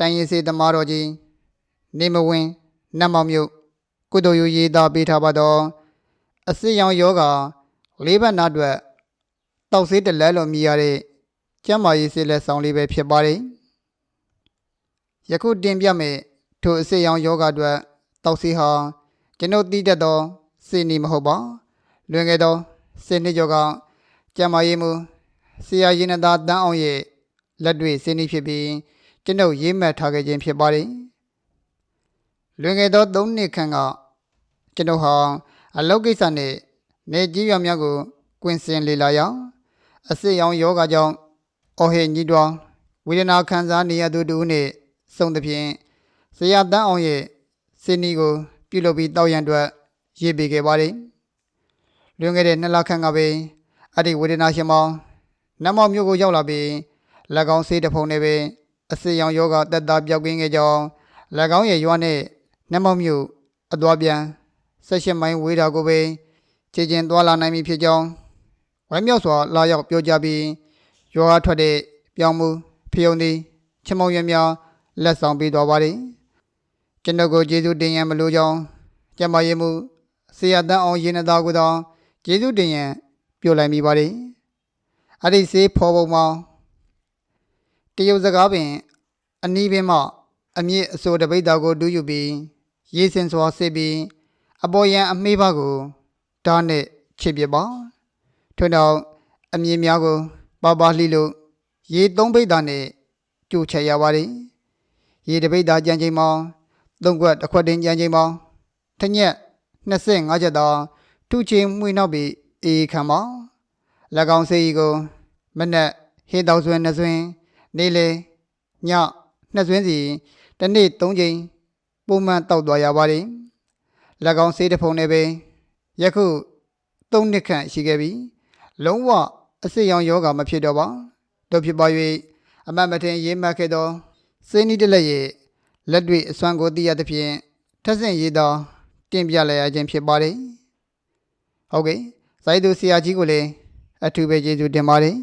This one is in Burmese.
တိုင်းရင်စေသမားတော်ကြီးနေမဝင်နတ်မောင်မြို့ကုသိုလ်ယူရေးသားပေးထားပါတော့အစစ်ရောင်ယောဂလေးဘက်နာအတွက်တောက်ဆေးတလဲလို့မြည်ရတဲ့ကျမ်းမာရေးစေလက်ဆောင်လေးပဲဖြစ်ပါတယ်ယခုတင်ပြမယ်ထိုအစစ်ရောင်ယောဂအတွက်တောက်ဆေးဟာကျွန်ုပ်သိတတ်သောစေနီမဟုတ်ပါလွင်ခဲ့သောစေနှစ်ကျော်ကကျမ်းမာရေးမှုဆရာရင်နသာတန်းအောင်ရဲ့လက်တွေ့စေနီဖြစ်ပြီး ကျွန်ုပ်ရေးမှတ်ထားခဲ့ခြင်းဖြစ်ပါတယ်လွင်ခဲ့သော၃နှစ်ခန့်ကကျွန်ုပ်ဟာအလုပ်ကိစ္စနဲ့နေကြီးရွာများကိုကွင်းစင်လေလာရာအစစ်ရောင်ယောဂကြောင့်အော်ဟေညှိတွားဝေဒနာခံစားနေရသူတူနှင့်စုံသဖြင့်ဆရာတန်းအောင်ရဲ့စေနီကို ပြုလုပ်ပြီးတောက်ရန်အတွက်ရေးပေးခဲ့ပါတယ်လွန်ခဲ့တဲ့နှစ်လခန့်ကပဲအဲ့ဒီဝေဒနာရှင်မောင်နတ်မောင်မြို့ကိုရောက်လာပြီး၎င်းဆေးတစ်ဖုံနဲ့ပဲ အစစ်ရောင်ယောဂတက်တာပြောက်ကင်းခဲ့ကြောင်း၎င်းရဲ့ရွာနဲ့နတ်မောင်မြို့အသွားပြန်ဆက်ရှင်မိုင်းဝေးတာကိုပဲခြေကျင်သွားလာနိုင်ပြီဖြစ်ကြောင်းဝမ်းမြောက်စွာလာရောက်ပြောကြားပြီးယောဂထွက်တဲ့ပြောင်းမှုဖျုံသည်ချမောင်ရွံ့များလက်ဆောင်ပေးတော်ပါတယ်ကျွန်တော်ကိုကျေးဇူးတင်ရန်မလိုကြောင်းကျမရေးမှုဆရာတန်းအောင်ရင်သားကိုတောင်ကျေးဇူးတင်ရန်ပြောလိုက်မိပါတယ်အဲ့ဒီစေးဖော်ပုံမှာတရုတ်စကားပင် အနီးပင်မှ အမြင့်အစိုးတပိတ်တာကို တူးယူပြီးရေးစင်စွာစစ်ပြီးအပေါ်ယံအမေးပါကိုဓာတ်နဲ့ချစ်ပြပါထွန်းတော့အမြင့်များကို ပါပါလှီလို့ရေသုံးပိတ်တာနဲ့ကြိုချက်ရပါတယ်ရေတပိတ်တာကြံချိန်မှာသုံးခွက်တစ်ခွက်တင်ကြံချိန်မှာထညက်25ချက်သာထုချင်းမှွေနောက်ပြီးအေးခံပါ၎င်းစေးကြီးကို မနက်ဟင်းတောက်ဆွင်းနှစ်ဆွင်းနေလေည နှစ်ဆွင်းစီတစ်နေ့၃ချိန်ပုံမှန်တောက်သွားရပါတယ်၎င်းစေးတစ်ဖုံနဲ့ပဲယခု၃နှစ်ခန့်ရှိခဲ့ပြီလုံးဝအစစ်ရောင်ယောဂမဖြစ်တော့ပါတို့ဖြစ်ပါ၍အမတ်မထင်ရေးမှတ်ခဲ့သောစေနီတလက်ရဲ့လက်တွေ့အစွမ်းကိုသိရသဖြင့်ထက်ဆင့်ရေးသောတင်ပြလိုက်ရခြင်းဖြစ်ပါတယ်ဟုတ်ကဲ့ဇိုင်းသူဆရာကြီးကိုလည်းအထူးပဲကျေးဇူးတင်ပါတယ်